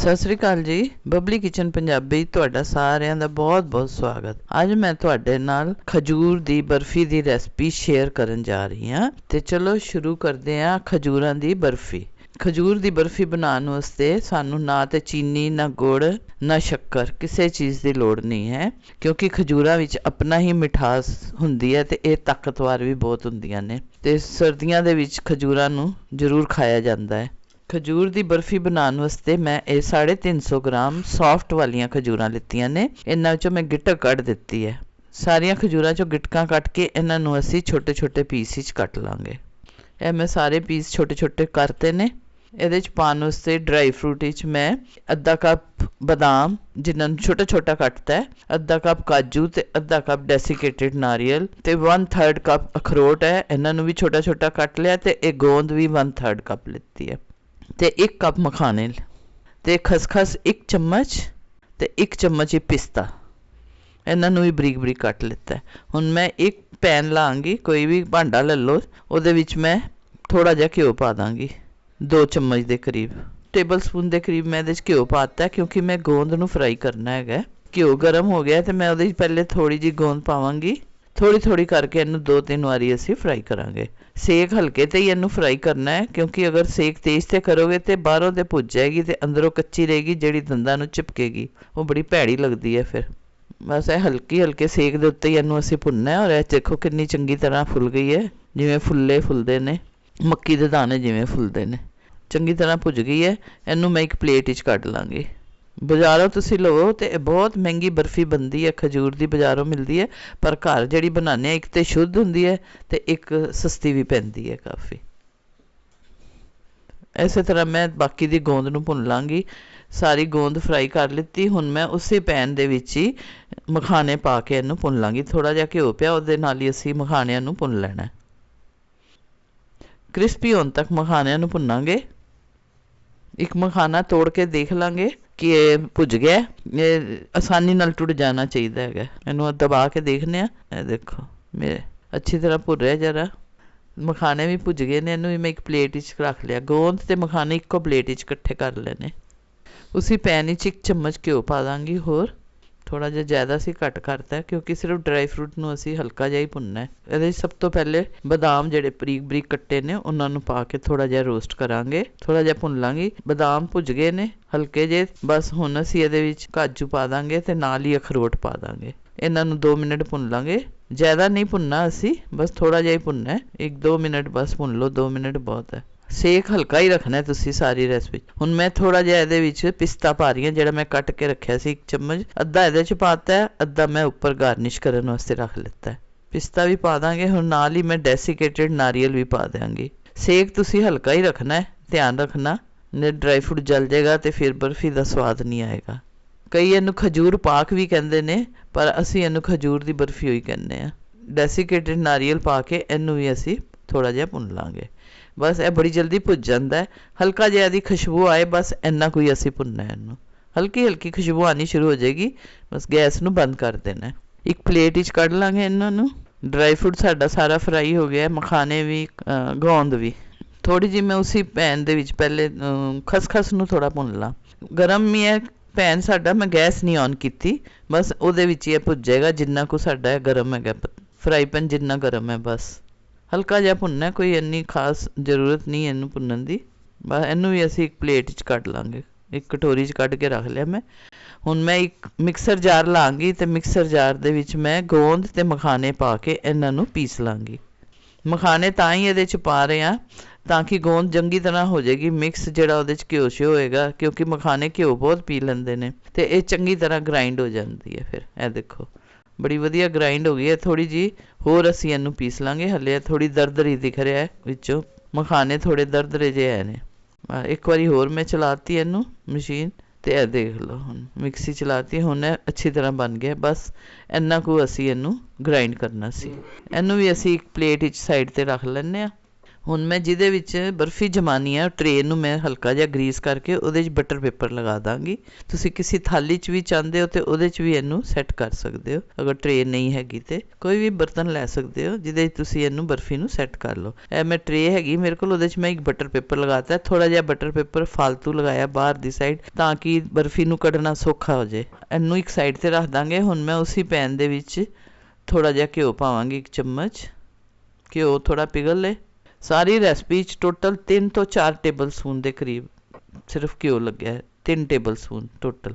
ਸਤਿ ਸ੍ਰੀ ਅਕਾਲ ਜੀ। ਬਬਲੀ ਕਿਚਨ ਪੰਜਾਬੀ, ਤੁਹਾਡਾ ਸਾਰਿਆਂ ਦਾ ਬਹੁਤ-ਬਹੁਤ ਸਵਾਗਤ। ਅੱਜ ਮੈਂ ਤੁਹਾਡੇ ਨਾਲ ਖਜੂਰ ਦੀ ਬਰਫੀ ਦੀ ਰੈਸਪੀ ਸ਼ੇਅਰ ਕਰਨ ਜਾ ਰਹੀ ਹਾਂ ਤੇ ਚਲੋ ਸ਼ੁਰੂ ਕਰਦੇ ਹਾਂ ਖਜੂਰਾਂ ਦੀ ਬਰਫੀ। ਖਜੂਰ ਦੀ ਬਰਫੀ ਬਣਾਉਣ ਵਾਸਤੇ ਸਾਨੂੰ ਨਾ ਤੇ ਚੀਨੀ, ਨਾ ਗੁੜ, ਨਾ ਸ਼ੱਕਰ, ਕਿਸੇ ਚੀਜ਼ ਦੀ ਲੋੜ ਨਹੀਂ ਹੈ, ਕਿਉਂਕਿ ਖਜੂਰਾਂ ਵਿੱਚ ਆਪਣਾ ਹੀ ਮਿਠਾਸ ਹੁੰਦੀ ਹੈ ਤੇ ਇਹ ਤਾਕਤਵਰ ਵੀ ਬਹੁਤ ਹੁੰਦੀਆਂ ਨੇ। ਤੇ ਸਰਦੀਆਂ ਦੇ ਵਿੱਚ ਖਜੂਰਾਂ ਨੂੰ ਜ਼ਰੂਰ ਖਾਇਆ ਜਾਂਦਾ ਹੈ। ਖਜੂਰ ਦੀ ਬਰਫੀ ਬਣਾਉਣ ਵਾਸਤੇ ਮੈਂ ਇਹ 350 ਗ੍ਰਾਮ ਸੌਫਟ ਵਾਲੀਆਂ ਖਜੂਰਾਂ ਲਿੱਤੀਆਂ ਨੇ। ਇਹਨਾਂ ਵਿੱਚੋਂ ਮੈਂ ਗਿਟਕ ਕੱਢ ਦਿੱਤੀ ਹੈ। ਸਾਰੀਆਂ ਖਜੂਰਾਂ ਚੋਂ ਗਿਟਕਾਂ ਕੱਟ ਕੇ ਇਹਨਾਂ ਨੂੰ ਅਸੀਂ ਛੋਟੇ-ਛੋਟੇ ਪੀਸ ਵਿੱਚ ਕੱਟ ਲਾਂਗੇ। ਇਹ ਮੈਂ ਸਾਰੇ ਪੀਸ ਛੋਟੇ-ਛੋਟੇ ਕਰਤੇ ਨੇ। ਇਹਦੇ ਚ ਪਾਉਣ ਵਾਸਤੇ ਡਰਾਈ ਫਰੂਟ ਵਿੱਚ ਮੈਂ ਅੱਧਾ ਕੱਪ ਬਦਾਮ, ਜਿਨ੍ਹਾਂ ਨੂੰ ਛੋਟਾ-ਛੋਟਾ ਕੱਟਤਾ ਹੈ, ਅੱਧਾ ਕੱਪ ਕਾਜੂ ਤੇ ਅੱਧਾ ਕੱਪ ਡੈਸੀਕੇਟਿਡ ਨਾਰੀਅਲ ਤੇ 1/3 ਕੱਪ ਅਖਰੋਟ ਹੈ। ਇਹਨਾਂ ਨੂੰ ਵੀ ਛੋਟਾ-ਛੋਟਾ ਕੱਟ ਲਿਆ ਤੇ ਇਹ ਗੋਂਦ ਵੀ 1/3 ਕੱਪ ਲਿੱਤੀ ਹੈ। ਤੇ 1 ਕੱਪ ਮਖਾਣੇ ਤੇ ਖਸਖਸ 1 ਚਮਚ ਤੇ 1 ਚਮਚ ਹੀ ਪਿਸਤਾ। ਇਹਨਾਂ ਨੂੰ ਵੀ ਬਰੀਕ ਬਰੀਕ ਕੱਟ ਲਿੱਤਾ ਹੁਣ ਮੈਂ ਇੱਕ ਪੈਨ ਲਾਂਗੀ, ਕੋਈ ਵੀ ਭਾਂਡਾ ਲੈ ਲਓ, ਉਹਦੇ ਵਿੱਚ ਮੈਂ ਥੋੜਾ ਜਿਹਾ ਘਿਓ ਪਾ ਦਾਂਗੀ 2 ਚਮਚ ਦੇ ਕਰੀਬ। ਟੇਬਲ ਸਪੂਨ ਦੇ ਕਰੀਬ ਮੈਂ ਇਹਦੇ 'ਚ ਘਿਓ ਪਾਤਾ ਕਿਉਂਕਿ ਮੈਂ ਗੋਂਦ ਨੂੰ ਫਰਾਈ ਕਰਨਾ ਹੈਗਾ ਘਿਓ ਗਰਮ ਹੋ ਗਿਆ ਤੇ ਮੈਂ ਉਹਦੇ 'ਚ ਪਹਿਲੇ ਥੋੜੀ ਜੀ ਗੋਂਦ ਪਾਵਾਂਗੀ। ਥੋੜ੍ਹੀ ਥੋੜ੍ਹੀ ਕਰਕੇ ਇਹਨੂੰ ਦੋ ਤਿੰਨ ਵਾਰੀ ਅਸੀਂ ਫਰਾਈ ਕਰਾਂਗੇ। ਸੇਕ ਹਲਕੇ ਤੇ ਹੀ ਇਹਨੂੰ ਫਰਾਈ ਕਰਨਾ ਹੈ, ਕਿਉਂਕਿ ਅਗਰ ਸੇਕ ਤੇਜ਼ ਤੇ ਕਰੋਗੇ ਤਾਂ ਬਾਹਰੋਂ ਤੇ ਭੁੱਜ ਜਾਏਗੀ ਅਤੇ ਅੰਦਰੋਂ ਕੱਚੀ ਰਹੇਗੀ, ਜਿਹੜੀ ਦੰਦਾਂ ਨੂੰ ਚਿਪਕੇਗੀ। ਉਹ ਬੜੀ ਭੈੜੀ ਲੱਗਦੀ ਹੈ ਫਿਰ। ਬਸ ਇਹ ਹਲਕੀ ਹਲਕੇ ਸੇਕ ਦੇ ਉੱਤੇ ਹੀ ਇਹਨੂੰ ਅਸੀਂ ਭੁੰਨਣਾ ਹੈ, ਔਰ ਇਹ ਦੇਖੋ ਕਿੰਨੀ ਚੰਗੀ ਤਰ੍ਹਾਂ ਫੁੱਲ ਗਈ ਹੈ, ਜਿਵੇਂ ਫੁੱਲੇ ਫੁੱਲਦੇ ਨੇ। ਮੱਕੀ ਦੇ ਦਾਣੇ ਜਿਵੇਂ ਫੁੱਲਦੇ ਨੇ। ਚੰਗੀ ਤਰ੍ਹਾਂ ਭੁੱਜ ਗਈ ਹੈ। ਇਹਨੂੰ ਮੈਂ ਇੱਕ ਪਲੇਟ ਵਿੱਚ ਕੱਢ ਲਾਂਗੀ। ਬਜ਼ਾਰੋਂ ਤੁਸੀਂ ਲਵੋ ਤੇ ਬਹੁਤ ਮਹਿੰਗੀ ਬਰਫੀ ਬਣਦੀ ਹੈ, ਖਜੂਰ ਦੀ ਬਜ਼ਾਰੋਂ ਮਿਲਦੀ ਹੈ, ਪਰ ਘਰ ਜਿਹੜੀ ਬਣਾਉਂਦੇ ਆ ਇੱਕ ਤੇ ਸ਼ੁੱਧ ਹੁੰਦੀ ਹੈ ਤੇ ਇੱਕ ਸਸਤੀ ਵੀ ਪੈਂਦੀ ਹੈ ਕਾਫੀ। ਇਸੇ ਤਰ੍ਹਾਂ ਮੈਂ ਬਾਕੀ ਦੀ ਗੋਂਦ ਨੂੰ ਭੁੰਨ ਲਾਂਗੀ। ਸਾਰੀ ਗੋਂਦ ਫਰਾਈ ਕਰ ਲਿੱਤੀ, ਹੁਣ ਮੈਂ ਉਸੇ ਪੈਨ ਦੇ ਵਿੱਚ ਹੀ ਮਖਾਣੇ ਪਾ ਕੇ ਇਹਨੂੰ ਭੁੰਨ ਲਾਂਗੀ। ਥੋੜਾ ਜਿਹਾ ਘਿਓ ਪਿਆ, ਉਹਦੇ ਨਾਲ ਹੀ ਅਸੀਂ ਮਖਾਣਿਆਂ ਨੂੰ ਭੁੰਨ ਲੈਣਾ ਕ੍ਰਿਸਪੀ ਹੋਣ ਤੱਕ ਮਖਾਣਿਆਂ ਨੂੰ ਭੁੰਨਾਂਗੇ। ਇੱਕ ਮਖਾਨਾ ਤੋੜ ਕੇ ਦੇਖ ਲਾਂਗੇ ਕਿ ਇਹ ਭੁੱਜ ਗਿਆ ਇਹ ਆਸਾਨੀ ਨਾਲ ਟੁੱਟ ਜਾਣਾ ਚਾਹੀਦਾ ਹੈਗਾ। ਇਹਨੂੰ ਦਬਾ ਕੇ ਦੇਖਨੇ ਆ ਇਹ ਦੇਖੋ, ਮੇਰੇ ਅੱਛੀ ਤਰ੍ਹਾਂ ਭੁਰ ਰਿਹਾ ਜਰਾ। ਮਖਾਣੇ ਵੀ ਭੁੱਜ ਗਏ ਨੇ, ਇਹਨੂੰ ਵੀ ਮੈਂ ਇੱਕ ਪਲੇਟ ਵਿੱਚ ਰੱਖ ਲਿਆ। ਗੋਂਦ ਤੇ ਮਖਾਨੇ ਇੱਕੋ ਪਲੇਟ ਵਿੱਚ ਇਕੱਠੇ ਕਰ ਲੈਣੇ। ਉਸੇ ਪੈਨ ਵਿੱਚ ਇੱਕ ਚਮਚ ਘਿਓ ਪਾ ਦਾਂਗੀ ਹੋਰ। ਥੋੜ੍ਹਾ ਜਿਹਾ ਜ਼ਿਆਦਾ ਸੀ ਘੱਟ ਕਰਤਾ ਕਿਉਂਕਿ ਸਿਰਫ ਡਰਾਈ ਫਰੂਟ ਨੂੰ ਅਸੀਂ ਹਲਕਾ ਜਿਹਾ ਹੀ ਭੁੰਨਣਾ ਹੈ। ਇਹਦੇ ਸਭ ਤੋਂ ਪਹਿਲੇ ਬਦਾਮ ਜਿਹੜੇ ਬਰੀਕ ਬਰੀਕ ਕੱਟੇ ਨੇ, ਉਹਨਾਂ ਨੂੰ ਪਾ ਕੇ ਥੋੜ੍ਹਾ ਜਿਹਾ ਰੋਸਟ ਕਰਾਂਗੇ। ਥੋੜ੍ਹਾ ਜਿਹਾ ਭੁੰਨ ਲਾਂਗੇ। ਬਦਾਮ ਭੁੱਜ ਗਏ ਨੇ, ਹਲਕੇ ਜੇ ਬਸ ਹੁਣ ਅਸੀਂ ਇਹਦੇ ਵਿੱਚ ਕਾਜੂ ਪਾ ਦਾਂਗੇ ਤੇ ਨਾਲ ਹੀ ਅਖਰੋਟ ਪਾ ਦਾਂਗੇ। ਇਹਨਾਂ ਨੂੰ 2 ਮਿੰਟ ਭੁੰਨ ਲਾਂਗੇ। ਜ਼ਿਆਦਾ ਨਹੀਂ ਭੁੰਨਣਾ ਅਸੀਂ, ਬਸ ਥੋੜਾ ਜਿਹਾ ਹੀ ਭੁੰਨਣਾ ਹੈ। 1-2 ਮਿੰਟ ਬਸ ਭੁੰਨ ਲਓ 2 ਮਿੰਟ ਬਹੁਤ ਹੈ। ਸੇਕ ਹਲਕਾ ਹੀ ਰੱਖਣਾ ਤੁਸੀਂ ਸਾਰੀ ਰੈਸਪੀ ਹੁਣ ਮੈਂ ਥੋੜਾ ਜਿਹਾ ਇਹਦੇ ਵਿੱਚ ਪਿਸਤਾ ਪਾ ਰਹੀ ਹਾਂ, ਜਿਹੜਾ ਮੈਂ ਕੱਟ ਕੇ ਰੱਖਿਆ ਸੀ ਇੱਕ ਚਮਚ। ਅੱਧਾ ਇਹਦੇ ਚ ਪਾਤਾ ਹੈ, ਅੱਧਾ ਮੈਂ ਉੱਪਰ ਗਾਰਨਿਸ਼ ਕਰਨ ਵਾਸਤੇ ਰੱਖ ਲਿੱਤਾ ਪਿਸਤਾ ਵੀ ਪਾ ਦਾਂਗੇ, ਹੁਣ ਨਾਲ ਹੀ ਮੈਂ ਡੈਸੀਕੇਟਿਡ ਨਾਰੀਅਲ ਵੀ ਪਾ ਦਿਆਂਗੀ। ਸੇਕ ਤੁਸੀਂ ਹਲਕਾ ਹੀ ਰੱਖਣਾ ਹੈ, ਧਿਆਨ ਰੱਖਣਾ। ਨੇ ਡਰਾਈ ਫਰੂਟ ਜਲ ਜਾਏਗਾ ਤੇ ਫਿਰ ਬਰਫੀ ਦਾ ਸਵਾਦ ਨਹੀਂ ਆਏਗਾ। ਕਈ ਇਹਨੂੰ ਖਜੂਰ ਪਾਕ ਵੀ ਕਹਿੰਦੇ ਨੇ, ਪਰ ਅਸੀਂ ਇਹਨੂੰ ਖਜੂਰ ਦੀ ਬਰਫੀ ਹੋਈ ਕਹਿੰਦੇ ਆ ਡੈਸੀਕੇਟਿਡ ਨਾਰੀਅਲ ਪਾ ਕੇ ਇਹਨੂੰ ਵੀ ਅਸੀਂ ਥੋੜਾ ਜਿਹਾ ਭੁੰਨ ਲਾਂਗੇ। ਬਸ ਇਹ ਬੜੀ ਜਲਦੀ ਭੁੱਜ ਜਾਂਦਾ ਹਲਕਾ ਜਿਹਾ ਇਹਦੀ ਖੁਸ਼ਬੂ ਆਏ, ਬਸ ਇੰਨਾ ਕੋਈ ਅਸੀਂ ਭੁੰਨਣਾ ਇਹਨੂੰ। ਹਲਕੀ ਹਲਕੀ ਖੁਸ਼ਬੂ ਆਣੀ ਸ਼ੁਰੂ ਹੋ ਜਾਏਗੀ। ਬਸ ਗੈਸ ਨੂੰ ਬੰਦ ਕਰ ਦੇਣਾ ਇੱਕ ਪਲੇਟ ਵਿੱਚ ਕੱਢ ਲਾਂਗੇ ਇਹਨਾਂ ਨੂੰ। ਡਰਾਈ ਫਰੂਟ ਸਾਡਾ ਸਾਰਾ ਫਰਾਈ ਹੋ ਗਿਆ ਮਖਾਣੇ ਵੀ ਗੋਂਦ ਵੀ। ਥੋੜੀ ਜਿਹੀ ਮੈਂ ਉਸੇ ਪੈਨ ਦੇ ਵਿੱਚ ਪਹਿਲੇ ਖਸਖਸ ਨੂੰ ਥੋੜਾ ਭੁੰਨ ਲਾਂ। ਗਰਮ ਹੀ ਹੈ ਪੈਨ ਸਾਡਾ ਮੈਂ ਗੈਸ ਨਹੀਂ ਔਨ ਕੀਤੀ। ਬਸ ਉਹਦੇ ਵਿੱਚ ਹੀ ਇਹ ਭੁੱਜ ਜਾਏਗਾ। ਜਿੰਨਾ ਕੁ ਸਾਡਾ ਗਰਮ ਹੈਗਾ, ਫਰਾਈ ਪੈਨ ਜਿੰਨਾ ਗਰਮ ਹੈ, ਬਸ। ਹਲਕਾ ਜਿਹਾ ਭੁੰਨਣਾ, ਕੋਈ ਇੰਨੀ ਖਾਸ ਜ਼ਰੂਰਤ ਨਹੀਂ ਇਹਨੂੰ ਭੁੰਨਣ ਦੀ। ਬਸ ਇਹਨੂੰ ਵੀ ਅਸੀਂ ਇੱਕ ਪਲੇਟ 'ਚ ਕੱਢ ਲਾਂਗੇ। ਇੱਕ ਕਟੋਰੀ 'ਚ ਕੱਢ ਕੇ ਰੱਖ ਲਿਆ ਮੈਂ। ਹੁਣ ਮੈਂ ਇੱਕ ਮਿਕਸਰ ਜਾਰ ਲਾਂਗੀ ਤੇ ਮਿਕਸਰ ਜਾਰ ਦੇ ਵਿੱਚ ਮੈਂ ਗੋਂਦ ਤੇ ਮਖਾਣੇ ਪਾ ਕੇ ਇਹਨਾਂ ਨੂੰ ਪੀਸ ਲਾਂਗੀ। ਮਖਾਣੇ ਤਾਂ ਹੀ ਇਹਦੇ 'ਚ ਪਾ ਰਹੇ ਆ ਤਾਂ ਕਿ ਗੋਂਦ ਚੰਗੀ ਤਰ੍ਹਾਂ ਹੋ ਜਾਏਗੀ। ਮਿਕਸ ਜਿਹੜਾ ਉਹਦੇ 'ਚ ਘਿਓ ਸ਼ਿਓ ਹੋਏਗਾ, ਕਿਉਂਕਿ ਮਖਾਣੇ ਘਿਓ ਬਹੁਤ ਪੀ ਲੈਂਦੇ ਨੇ ਤੇ ਇਹ ਚੰਗੀ ਤਰ੍ਹਾਂ ਗ੍ਰਾਈਂਡ ਹੋ ਜਾਂਦੀ ਹੈ ਫਿਰ। ਇਹ ਦੇਖੋ। ਬੜੀ ਵਧੀਆ ਗ੍ਰਾਈਂਡ ਹੋ ਗਈ ਹੈ ਥੋੜੀ ਜੀ ਹੋਰ ਅਸੀਂ ਇਹਨੂੰ ਪੀਸ ਲਾਂਗੇ, ਹੱਲੇ ਥੋੜੀ ਦਰਦਰੀ ਦਿਖ ਰਿਹਾ ਹੈ ਵਿੱਚੋਂ। ਮਖਾਣੇ ਥੋੜੇ ਦਰਦਰੇ ਜਿਹੇ ਆਏ ਨੇ। ਇੱਕ ਵਾਰੀ ਹੋਰ ਮੈਂ ਚਲਾਤੀ ਇਹਨੂੰ ਮਸ਼ੀਨ, ਤੇ ਇਹ ਦੇਖ ਲਓ ਹੁਣ, ਮਿਕਸੀ ਚਲਾਤੀ, ਹੁਣ ਇਹ ਅੱਛੀ ਤਰ੍ਹਾਂ ਬਣ ਗਿਆ। ਬਸ ਇੰਨਾ ਕੁ ਅਸੀਂ ਇਹਨੂੰ ਗ੍ਰਾਈਂਡ ਕਰਨਾ ਸੀ। ਇਹਨੂੰ ਵੀ ਅਸੀਂ ਇੱਕ ਪਲੇਟ ਵਿੱਚ ਸਾਈਡ ਤੇ ਰੱਖ ਲੈਣੇ ਆ ਹੁਣ ਮੈਂ ਜਿਹਦੇ ਵਿੱਚ ਬਰਫੀ ਜਮਾਨੀ ਹੈ ਟਰੇ ਨੂੰ ਮੈਂ ਹਲਕਾ ਜਿਹਾ ਗਰੀਸ ਕਰਕੇ ਉਹਦੇ 'ਚ ਬਟਰ ਪੇਪਰ ਲਗਾ ਦਾਂਗੀ। ਤੁਸੀਂ ਕਿਸੇ ਥਾਲੀ 'ਚ ਵੀ ਚਾਹੁੰਦੇ ਹੋ ਤੇ ਉਹਦੇ 'ਚ ਵੀ ਇਹਨੂੰ ਸੈੱਟ ਕਰ ਸਕਦੇ ਹੋ, ਅਗਰ ਟਰੇ ਨਹੀਂ ਹੈਗੀ ਤੇ। ਕੋਈ ਵੀ ਬਰਤਨ ਲੈ ਸਕਦੇ ਹੋ, ਜਿਹਦੇ 'ਚ ਤੁਸੀਂ ਇਹਨੂੰ ਬਰਫੀ ਨੂੰ ਸੈੱਟ ਕਰ ਲਓ। ਇਹ ਮੈਂ ਟ੍ਰੇ ਹੈਗੀ, ਮੇਰੇ ਕੋਲ ਉਹਦੇ 'ਚ ਮੈਂ ਇੱਕ ਬਟਰ ਪੇਪਰ ਲਗਾਤਾ ਥੋੜਾ ਜਿਹਾ ਬਟਰ ਪੇਪਰ ਫालतू ਲਗਾਇਆ ਬਾਹਰ ਦੀ ਸਾਈਡ ਤਾਂ ਕਿ ਬਰਫੀ ਨੂੰ ਕੱਢਣਾ ਸੌਖਾ ਹੋ ਜਾਏ। ਇਹਨੂੰ ਇੱਕ ਸਾਈਡ ਤੇ ਰੱਖ ਦਾਂਗੇ, ਹੁਣ ਮੈਂ ਉਸੇ ਪੈਨ ਦੇ ਵਿੱਚ ਥੋੜਾ ਜਿਹਾ ਘਿਓ ਪਾਵਾਂਗੀ ਇੱਕ ਚਮਚ। ਘਿਓ ਥੋੜਾ ਪਿਘਲ ਲੇ ਸਾਰੀ ਰੈਸਪੀ 'ਚ ਟੋਟਲ 3 ਤੋਂ 4 ਟੇਬਲ ਸਪੂਨ ਦੇ ਕਰੀਬ, ਸਿਰਫ ਘਿਓ ਲੱਗਿਆ ਹੈ 3 ਟੇਬਲ ਸਪੂਨ ਟੋਟਲ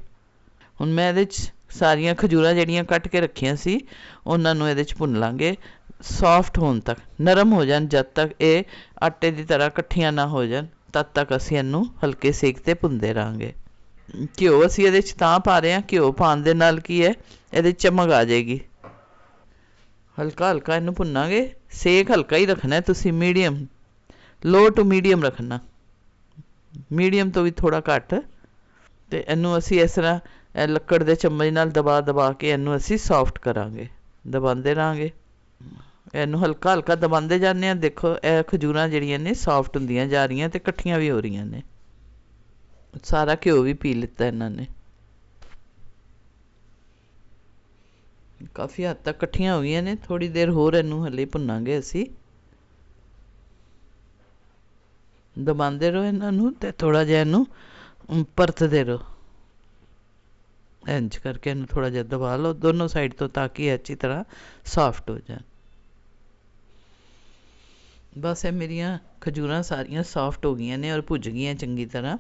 ਹੁਣ ਮੈਂ ਇਹਦੇ 'ਚ ਸਾਰੀਆਂ ਖਜੂਰਾਂ ਜਿਹੜੀਆਂ ਕੱਟ ਕੇ ਰੱਖੀਆਂ ਸੀ, ਉਹਨਾਂ ਨੂੰ ਇਹਦੇ 'ਚ ਭੁੰਨ ਲਾਂਗੇ। ਸੌਫਟ ਹੋਣ ਤੱਕ, ਨਰਮ ਹੋ ਜਾਣ ਜਦ ਤੱਕ ਇਹ ਆਟੇ ਦੀ ਤਰ੍ਹਾਂ ਇਕੱਠੀਆਂ ਨਾ ਹੋ ਜਾਣ, ਤਦ ਤੱਕ ਅਸੀਂ ਇਹਨੂੰ ਹਲਕੇ ਸੇਕ ਤੇ ਭੁੰਨਦੇ ਰਹਾਂਗੇ। ਘਿਓ ਅਸੀਂ ਇਹਦੇ 'ਚ ਤਾਂ ਪਾ ਰਹੇ ਹਾਂ, ਘਿਓ ਪਾਉਣ ਦੇ ਨਾਲ ਕੀ ਹੈ, ਇਹਦੇ ਚਮਕ ਆ ਜਾਏਗੀ। ਹਲਕਾ ਹਲਕਾ ਇਹਨੂੰ ਭੁੰਨਾਂਗੇ। ਸੇਕ ਹਲਕਾ ਹੀ ਰੱਖਣਾ ਤੁਸੀਂ ਮੀਡੀਅਮ ਲੋ ਟੂ ਮੀਡੀਅਮ ਰੱਖਣਾ। ਮੀਡੀਅਮ ਤੋਂ ਵੀ ਥੋੜਾ ਘੱਟ। ਤੇ ਇਹਨੂੰ ਅਸੀਂ ਇਸ ਤਰ੍ਹਾਂ, ਇਹ ਲੱਕੜ ਦੇ ਚਮਚ ਨਾਲ ਦਬਾ ਦਬਾ ਕੇ ਇਹਨੂੰ ਅਸੀਂ ਸੌਫਟ ਕਰਾਂਗੇ। ਦਬਾਉਂਦੇ ਰਾਂਗੇ ਇਹਨੂੰ ਹਲਕਾ ਹਲਕਾ ਦਬਾਉਂਦੇ ਜਾਂਦੇ ਆ ਦੇਖੋ, ਇਹ ਖਜੂਰਾਂ ਜਿਹੜੀਆਂ ਨੇ ਸੌਫਟ ਹੁੰਦੀਆਂ ਜਾ ਰਹੀਆਂ ਤੇ ਇਕੱਠੀਆਂ ਵੀ ਹੋ ਰਹੀਆਂ ਨੇ। ਸਾਰਾ ਘਿਓ ਵੀ ਪੀ ਲਿੱਤਾ ਇਹਨਾਂ ਨੇ। ਕਾਫੀ ਹੱਦ ਤੱਕ ਇਕੱਠੀਆਂ ਹੋ ਗਈਆਂ ਨੇ, ਥੋੜ੍ਹੀ ਦੇਰ ਹੋਰ ਇਹਨੂੰ ਹਲੇ ਭੁੰਨਾਂਗੇ ਅਸੀਂ। ਦਬਾਉਂਦੇ ਰਹੋ ਇਹਨਾਂ ਨੂੰ ਤੇ ਥੋੜਾ ਜਿਹਾ ਇਹਨੂੰ ਪਰਤਦੇ ਰਹੋ। ਇੰਜ ਕਰਕੇ ਇਹਨੂੰ ਥੋੜਾ ਜਿਹਾ ਦਬਾ ਲਓ ਦੋਨੋਂ ਸਾਈਡ ਤੋਂ ਤਾਂ ਕਿ ਇਹ ਅੱਛੀ ਤਰ੍ਹਾਂ ਸੌਫਟ ਹੋ ਜਾਣ। ਬਸ ਇਹ ਮੇਰੀਆਂ ਖਜੂਰਾਂ ਸਾਰੀਆਂ ਸੌਫਟ ਹੋ ਗਈਆਂ ਨੇ ਔਰ ਭੁੱਜ ਗਈਆਂ ਚੰਗੀ ਤਰ੍ਹਾਂ।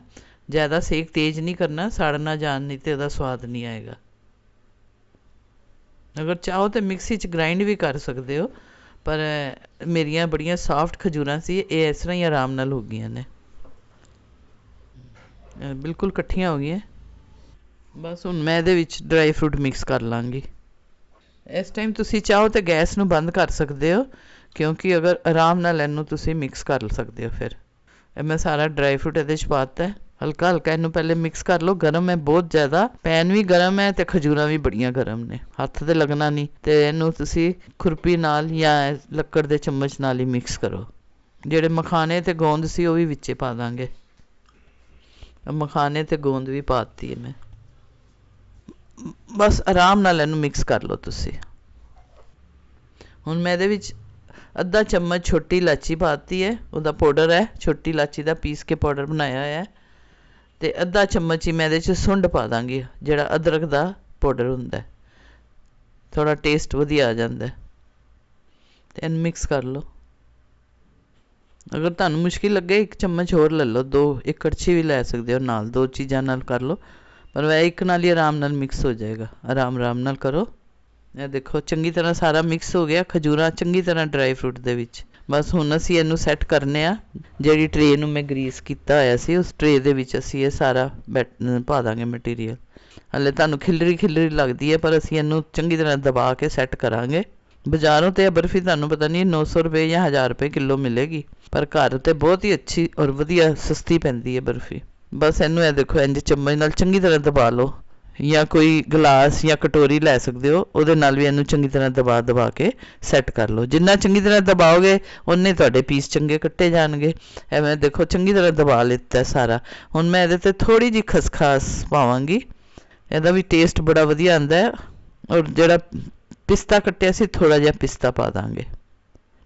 ਜ਼ਿਆਦਾ ਸੇਕ ਤੇਜ਼ ਨਹੀਂ ਕਰਨਾ ਸੜ ਨਾ ਜਾਣ ਨਹੀਂ ਤੇ ਉਹਦਾ ਸਵਾਦ ਨਹੀਂ ਆਏਗਾ। ਅਗਰ ਚਾਹੋ ਤਾਂ ਮਿਕਸੀ 'ਚ ਗ੍ਰਾਈਂਡ ਵੀ ਕਰ ਸਕਦੇ ਹੋ, ਪਰ ਮੇਰੀਆਂ ਬੜੀਆਂ ਸੌਫਟ ਖਜੂਰਾਂ ਸੀ, ਇਹ ਇਸ ਤਰ੍ਹਾਂ ਹੀ ਆਰਾਮ ਨਾਲ ਹੋ ਗਈਆਂ ਨੇ। ਬਿਲਕੁਲ ਇਕੱਠੀਆਂ ਹੋ ਗਈਆਂ। ਬਸ ਹੁਣ ਮੈਂ ਇਹਦੇ ਵਿੱਚ ਡਰਾਈ ਫਰੂਟ ਮਿਕਸ ਕਰ ਲਾਂਗੀ। ਇਸ ਟਾਈਮ ਤੁਸੀਂ ਚਾਹੋ ਤੇ ਗੈਸ ਨੂੰ ਬੰਦ ਕਰ ਸਕਦੇ ਹੋ, ਕਿਉਂਕਿ ਅਗਰ ਆਰਾਮ ਨਾਲ ਇਹਨੂੰ ਤੁਸੀਂ ਮਿਕਸ ਕਰ ਸਕਦੇ ਹੋ ਫਿਰ। ਮੈਂ ਸਾਰਾ ਡਰਾਈ ਫਰੂਟ ਇਹਦੇ 'ਚ ਪਾਤਾ ਹਲਕਾ ਹਲਕਾ ਇਹਨੂੰ ਪਹਿਲੇ ਮਿਕਸ ਕਰ ਲਓ, ਗਰਮ ਹੈ ਬਹੁਤ ਜ਼ਿਆਦਾ। ਪੈਨ ਵੀ ਗਰਮ ਹੈ ਤੇ ਖਜੂਰਾਂ ਵੀ ਬੜੀਆਂ ਗਰਮ ਨੇ। ਹੱਥ ਤੇ ਲੱਗਣਾ ਨਹੀਂ ਤੇ ਇਹਨੂੰ ਤੁਸੀਂ ਖੁਰਪੀ ਨਾਲ ਜਾਂ ਲੱਕੜ ਦੇ ਚਮਚ ਨਾਲ ਹੀ ਮਿਕਸ ਕਰੋ। ਜਿਹੜੇ ਮਖਾਣੇ ਤੇ ਗੋਂਦ ਸੀ ਉਹ ਵੀ ਵਿੱਚੇ ਪਾ ਦਾਂਗੇ। ਮਖਾਣੇ ਤੇ ਗੋਂਦ ਵੀ ਪਾਤੀ ਹੈ ਮੈਂ। ਬਸ ਆਰਾਮ ਨਾਲ ਇਹਨੂੰ ਮਿਕਸ ਕਰ ਲਓ ਤੁਸੀਂ। ਹੁਣ ਮੈਂ ਇਹਦੇ ਵਿੱਚ ਅੱਧਾ ਚਮਚ ਛੋਟੀ ਇਲਾਚੀ ਪਾਤੀ ਹੈ। ਉਹਦਾ ਪਾਊਡਰ ਹੈ, ਛੋਟੀ ਇਲਾਚੀ ਦਾ ਪੀਸ ਕੇ ਪਾਊਡਰ ਬਣਾਇਆ ਹੋਇਆ ਹੈ। ਅਤੇ ਅੱਧਾ ਚਮਚ ਹੀ ਮੈਂ ਇਹਦੇ ਚ ਸੁੰਡ ਪਾ ਦਾਂਗੀ, ਜਿਹੜਾ ਅਦਰਕ ਦਾ ਪਾਊਡਰ ਹੁੰਦਾ ਥੋੜ੍ਹਾ ਟੇਸਟ ਵਧੀਆ ਆ ਜਾਂਦਾ ਅਤੇ ਇਹਨੂੰ ਮਿਕਸ ਕਰ ਲਓ। ਅਗਰ ਤੁਹਾਨੂੰ ਮੁਸ਼ਕਿਲ ਲੱਗੇ, ਇੱਕ ਚਮਚ ਹੋਰ ਲੈ ਲਓ, ਦੋ, ਇੱਕ ਕੜਛੀ ਵੀ ਲੈ ਸਕਦੇ ਹੋ ਨਾਲ, ਦੋ ਚੀਜ਼ਾਂ ਨਾਲ ਕਰ ਲਓ। ਪਰ ਵੈ ਇੱਕ ਨਾਲ ਹੀ ਆਰਾਮ ਨਾਲ ਮਿਕਸ ਹੋ ਜਾਏਗਾ। ਆਰਾਮ ਆਰਾਮ ਨਾਲ ਕਰੋ। ਇਹ ਦੇਖੋ, ਚੰਗੀ ਤਰ੍ਹਾਂ ਸਾਰਾ ਮਿਕਸ ਹੋ ਗਿਆ, ਖਜੂਰਾਂ ਚੰਗੀ ਤਰ੍ਹਾਂ ਡਰਾਈ ਫਰੂਟ ਦੇ ਵਿੱਚ। ਬਸ ਹੁਣ ਅਸੀਂ ਇਹਨੂੰ ਸੈੱਟ ਕਰਨੇ ਆ। ਜਿਹੜੀ ਟਰੇ ਨੂੰ ਮੈਂ ਗਰੀਸ ਕੀਤਾ ਹੋਇਆ ਸੀ, ਉਸ ਟਰੇ ਦੇ ਵਿੱਚ ਅਸੀਂ ਇਹ ਸਾਰਾ ਬੈਟ- ਪਾ ਦਾਂਗੇ ਮਟੀਰੀਅਲ ਹਲੇ ਤੁਹਾਨੂੰ ਖਿਲਰੀ ਖਿਲਰੀ ਲੱਗਦੀ ਹੈ, ਪਰ ਅਸੀਂ ਇਹਨੂੰ ਚੰਗੀ ਤਰ੍ਹਾਂ ਦਬਾ ਕੇ ਸੈੱਟ ਕਰਾਂਗੇ। ਬਾਜ਼ਾਰੋਂ ਤੇ ਇਹ ਬਰਫੀ ਤੁਹਾਨੂੰ ਪਤਾ ਨਹੀਂ 900 ਰੁਪਏ ਜਾਂ 1000 ਰੁਪਏ ਕਿਲੋ ਮਿਲੇਗੀ। ਪਰ ਘਰ ਤੇ ਬਹੁਤ ਹੀ ਅੱਛੀ ਔਰ ਵਧੀਆ ਸਸਤੀ ਪੈਂਦੀ ਹੈ ਬਰਫੀ। ਬਸ ਇਹਨੂੰ ਇਹ ਦੇਖੋ, ਇੰਜ ਚਮਚ ਨਾਲ ਚੰਗੀ ਤਰ੍ਹਾਂ ਦਬਾ ਲਓ। ਜਾਂ ਕੋਈ ਗਲਾਸ ਜਾਂ ਕਟੋਰੀ ਲੈ ਸਕਦੇ ਹੋ, ਉਹਦੇ ਨਾਲ ਵੀ ਇਹਨੂੰ ਚੰਗੀ ਤਰ੍ਹਾਂ ਦਬਾ ਦਬਾ ਕੇ ਸੈੱਟ ਕਰ ਲਓ। ਜਿੰਨਾ ਚੰਗੀ ਤਰ੍ਹਾਂ ਦਬਾਓਗੇ ਉਨੇ ਤੁਹਾਡੇ ਪੀਸ ਚੰਗੇ ਕੱਟੇ ਜਾਣਗੇ। ਐਵੇਂ ਦੇਖੋ, ਚੰਗੀ ਤਰ੍ਹਾਂ ਦਬਾ ਲਿੱਤਾ ਸਾਰਾ। ਹੁਣ ਮੈਂ ਇਹਦੇ ਤੇ ਥੋੜੀ ਜਿਹੀ ਖਸਖਾਸ ਪਾਵਾਂਗੀ। ਇਹਦਾ ਵੀ ਟੇਸਟ ਬੜਾ ਵਧੀਆ ਆਉਂਦਾ ਹੈ। ਔਰ ਜਿਹੜਾ ਪਿਸਤਾ ਕੱਟਿਆ ਸੀ ਥੋੜਾ ਜਿਹਾ ਪਿਸਤਾ ਪਾ ਦਾਂਗੇ।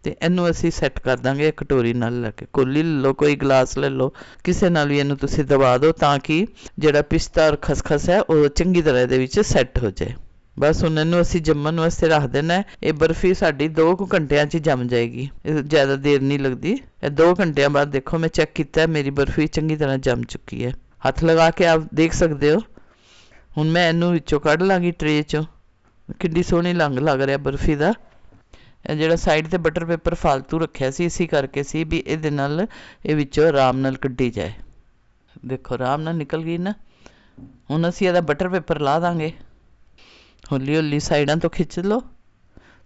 ਤੇ ਇਹਨੂੰ ਅਸੀਂ ਸੈੱਟ ਕਰ ਦਾਂਗੇ ਇੱਕ ਕਟੋਰੀ ਨਾਲ ਲੈ ਕੇ। ਕੋਲੀ ਲੈ ਲਓ, ਕੋਈ ਗਲਾਸ ਲੈ ਲਓ, ਕਿਸੇ ਨਾਲ ਵੀ ਇਹਨੂੰ ਤੁਸੀਂ ਦਬਾ ਦਿਓ ਤਾਂ ਕਿ ਜਿਹੜਾ ਪਿਸਤਾ ਔਰ ਖਸਖਸ ਹੈ, ਉਹ ਚੰਗੀ ਤਰ੍ਹਾਂ ਇਹਦੇ ਵਿੱਚ ਸੈੱਟ ਹੋ ਜਾਏ। ਬਸ ਹੁਣ ਇਹਨੂੰ ਅਸੀਂ ਜੰਮਣ ਵਾਸਤੇ ਰੱਖ ਦੇਣਾ ਇਹ ਬਰਫੀ ਸਾਡੀ 2 ਕੁ ਘੰਟਿਆਂ 'ਚ ਜੰਮ ਜਾਏਗੀ। ਇਹ ਜ਼ਿਆਦਾ ਦੇਰ ਨਹੀਂ ਲੱਗਦੀ। ਇਹ 2 ਘੰਟਿਆਂ ਬਾਅਦ ਦੇਖੋ ਮੈਂ ਚੈੱਕ ਕੀਤਾ, ਮੇਰੀ ਬਰਫੀ ਚੰਗੀ ਤਰ੍ਹਾਂ ਜੰਮ ਚੁੱਕੀ ਹੈ। ਹੱਥ ਲਗਾ ਕੇ ਆਪ ਦੇਖ ਸਕਦੇ ਹੋ। ਹੁਣ ਮੈਂ ਇਹਨੂੰ ਵਿੱਚੋਂ ਕੱਢ ਲਾਂਗੀ ਟਰੇ 'ਚੋਂ। ਕਿੰਨੀ ਸੋਹਣੀ ਲੰਗ ਲੱਗ ਰਿਹਾ ਬਰਫੀ ਦਾ। ਜਿਹੜਾ ਸਾਈਡ ਤੇ ਬਟਰ ਪੇਪਰ ਫालतू ਰੱਖਿਆ ਸੀ, ਇਸੇ ਕਰਕੇ ਸੀ ਵੀ ਇਹਦੇ ਨਾਲ ਇਹ ਵਿੱਚੋਂ ਆਰਾਮ ਨਾਲ ਕੱਢੀ ਜਾਏ। ਦੇਖੋ, ਆਰਾਮ ਨਾਲ ਨਿਕਲ ਗਈ ਨਾ। ਹੁਣ ਅਸੀਂ ਇਹਦਾ ਬਟਰ ਪੇਪਰ ਲਾ ਦਾਂਗੇ। ਹੌਲੀ ਹੌਲੀ ਸਾਈਡਾਂ ਤੋਂ ਖਿੱਚ ਲਓ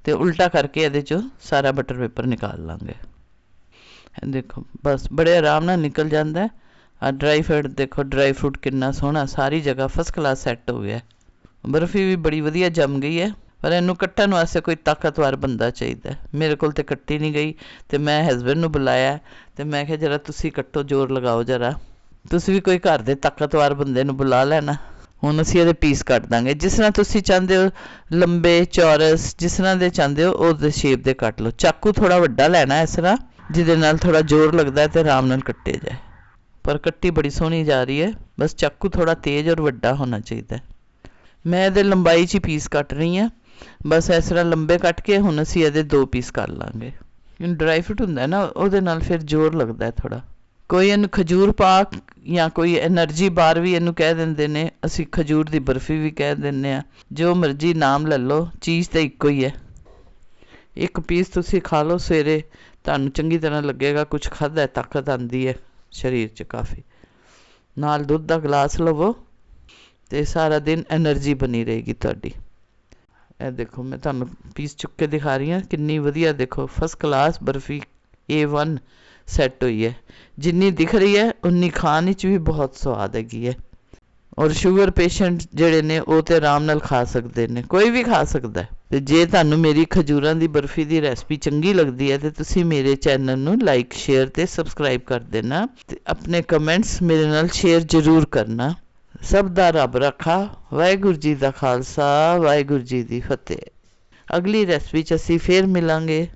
ਤੇ ਉਲਟਾ ਕਰਕੇ ਇਹਦੇ ਚੋਂ ਸਾਰਾ ਬਟਰ ਪੇਪਰ ਨਿਕਾਲ ਲਾਂਗੇ। ਦੇਖੋ, ਬਸ ਬੜੇ ਆਰਾਮ ਨਾਲ ਨਿਕਲ ਜਾਂਦਾ ਆ ਡਰਾਈ ਫਰੂਟ ਦੇਖੋ ਡਰਾਈ ਫਰੂਟ ਕਿੰਨਾ ਸੋਹਣਾ, ਸਾਰੀ ਜਗ੍ਹਾ ਫਸਟ ਕਲਾਸ ਸੈੱਟ ਹੋ ਗਿਆ ਬਰਫੀ ਵੀ ਬੜੀ ਵਧੀਆ ਜੰਮ ਗਈ ਹੈ। ਪਰ ਇਹਨੂੰ ਕੱਟਣ ਵਾਸਤੇ ਕੋਈ ਤਾਕਤਵਰ ਬੰਦਾ ਚਾਹੀਦਾ ਮੇਰੇ ਕੋਲ ਤੇ ਕੱਟੀ ਨਹੀਂ ਗਈ ਤੇ ਮੈਂ ਹਸਬੰਡ ਨੂੰ ਬੁਲਾਇਆ ਤੇ ਮੈਂ ਕਿਹਾ, ਜਰਾ ਤੁਸੀਂ ਕੱਟੋ, ਜ਼ੋਰ ਲਗਾਓ ਜਰਾ। ਤੁਸੀਂ ਵੀ ਕੋਈ ਘਰ ਦੇ ਤਾਕਤਵਰ ਬੰਦੇ ਨੂੰ ਬੁਲਾ ਲੈਣਾ। ਹੁਣ ਅਸੀਂ ਇਹਦੇ ਪੀਸ ਕੱਟ ਦਾਂਗੇ। ਜਿਸ ਤਰ੍ਹਾਂ ਤੁਸੀਂ ਚਾਹੁੰਦੇ ਹੋ ਲੰਬੇ ਚੌਰਸ, ਜਿਸ ਤਰ੍ਹਾਂ ਦੇ ਚਾਹੁੰਦੇ ਹੋ ਉਹਦੇ ਸ਼ੇਪ ਦੇ ਕੱਟ ਲਓ। ਚਾਕੂ ਥੋੜਾ ਵੱਡਾ ਲੈਣਾ ਇਸ ਤਰ੍ਹਾਂ, ਜਿਹਦੇ ਨਾਲ ਥੋੜਾ ਜ਼ੋਰ ਲੱਗਦਾ ਹੈ ਤੇ ਆਰਾਮ ਨਾਲ ਕੱਟੇ ਜਾਏ। ਪਰ ਕੱਟੀ ਬੜੀ ਸੋਹਣੀ ਜਾ ਰਹੀ ਹੈ। ਬਸ ਚਾਕੂ ਥੋੜਾ ਤੇਜ਼ ਔਰ ਵੱਡਾ ਹੋਣਾ ਚਾਹੀਦਾ ਮੈਂ ਇਹਦੇ ਲੰਬਾਈ 'ਚ ਹੀ ਪੀਸ ਕੱਟ ਰਹੀ ਹਾਂ। ਬਸ ਇਸ ਤਰ੍ਹਾਂ ਲੰਬੇ ਕੱਟ ਕੇ ਹੁਣ ਅਸੀਂ ਇਹਦੇ ਦੋ ਪੀਸ ਕਰ ਲਾਂਗੇ। ਡਰਾਈ ਫਰੂਟ ਹੁੰਦਾ ਨਾ, ਉਹਦੇ ਨਾਲ ਫਿਰ ਜ਼ੋਰ ਲੱਗਦਾ ਹੈ ਥੋੜਾ ਕੋਈ ਇਹਨੂੰ ਖਜੂਰ ਪਾਕ ਜਾਂ ਕੋਈ એનર્ਜੀ ਬਾਰ ਵੀ ਇਹਨੂੰ ਕਹਿ ਦਿੰਦੇ ਨੇ, ਅਸੀਂ ਖਜੂਰ ਦੀ ਬਰਫੀ ਵੀ ਕਹਿ ਦਿੰਨੇ ਆ ਜੋ ਮਰਜ਼ੀ ਨਾਮ ਲੈ ਲਓ, ਚੀਜ਼ ਤਾਂ ਇੱਕੋ ਹੀ ਹੈ। ਇੱਕ ਪੀਸ ਤੁਸੀਂ ਖਾ ਲਓ ਸਵੇਰੇ, ਤੁਹਾਨੂੰ ਚੰਗੀ ਤਰ੍ਹਾਂ ਲੱਗੇਗਾ ਕੁਝ ਖਾਦਾ ਤਾਕਤ ਆਂਦੀ ਹੈ, ਸਰੀਰ 'ਚ ਕਾਫੀ। ਨਾਲ ਦੁੱਧ ਦਾ ਗਲਾਸ ਲਵੋ, ਤੇ ਸਾਰਾ ਦਿਨ એનર્ਜੀ ਬਣੀ ਰਹੇਗੀ ਤੁਹਾਡੀ। ਇਹ ਦੇਖੋ, ਮੈਂ ਤੁਹਾਨੂੰ ਪੀਸ ਚੁੱਕ ਕੇ ਦਿਖਾ ਰਹੀ ਹਾਂ। ਕਿੰਨੀ ਵਧੀਆ ਦੇਖੋ first class barfi A1 set ਹੋਈ ਹੈ। ਜਿੰਨੀ ਦਿਖ ਰਹੀ ਹੈ, ਉਨੀ ਖਾਣ ਵਿੱਚ ਵੀ ਬਹੁਤ ਸਵਾਦ ਹੈਗੀ ਹੈ। ਔਰ ਸ਼ੂਗਰ ਪੇਸ਼ੈਂਟ ਜਿਹੜੇ ਨੇ, ਉਹ ਤੇ ਆਰਾਮ ਨਾਲ ਖਾ ਸਕਦੇ ਨੇ। ਕੋਈ ਵੀ ਖਾ ਸਕਦਾ ਹੈ। ਤੇ ਜੇ ਤੁਹਾਨੂੰ ਮੇਰੀ ਖਜੂਰਾਂ ਦੀ ਬਰਫੀ ਦੀ ਰੈਸਪੀ ਚੰਗੀ ਲੱਗਦੀ ਹੈ, ਤੇ ਤੁਸੀਂ ਮੇਰੇ ਚੈਨਲ ਨੂੰ ਲਾਈਕ ਸ਼ੇਅਰ ਤੇ ਸਬਸਕ੍ਰਾਈਬ ਕਰ ਦੇਣਾ। ਤੇ ਆਪਣੇ ਕਮੈਂਟਸ ਮੇਰੇ ਨਾਲ ਸ਼ੇਅਰ ਜ਼ਰੂਰ ਕਰਨਾ। ਸਭ ਦਾ ਰੱਬ ਰੱਖਾ, ਵਾਹਿਗੁਰੂ ਜੀ ਦਾ ਖਾਲਸਾ, ਵਾਹਿਗੁਰੂ ਜੀ ਦੀ ਫਤਿਹ। ਅਗਲੀ ਰੈਸਪੀ ਚ ਅਸੀਂ ਫੇਰ ਮਿਲਾਂਗੇ।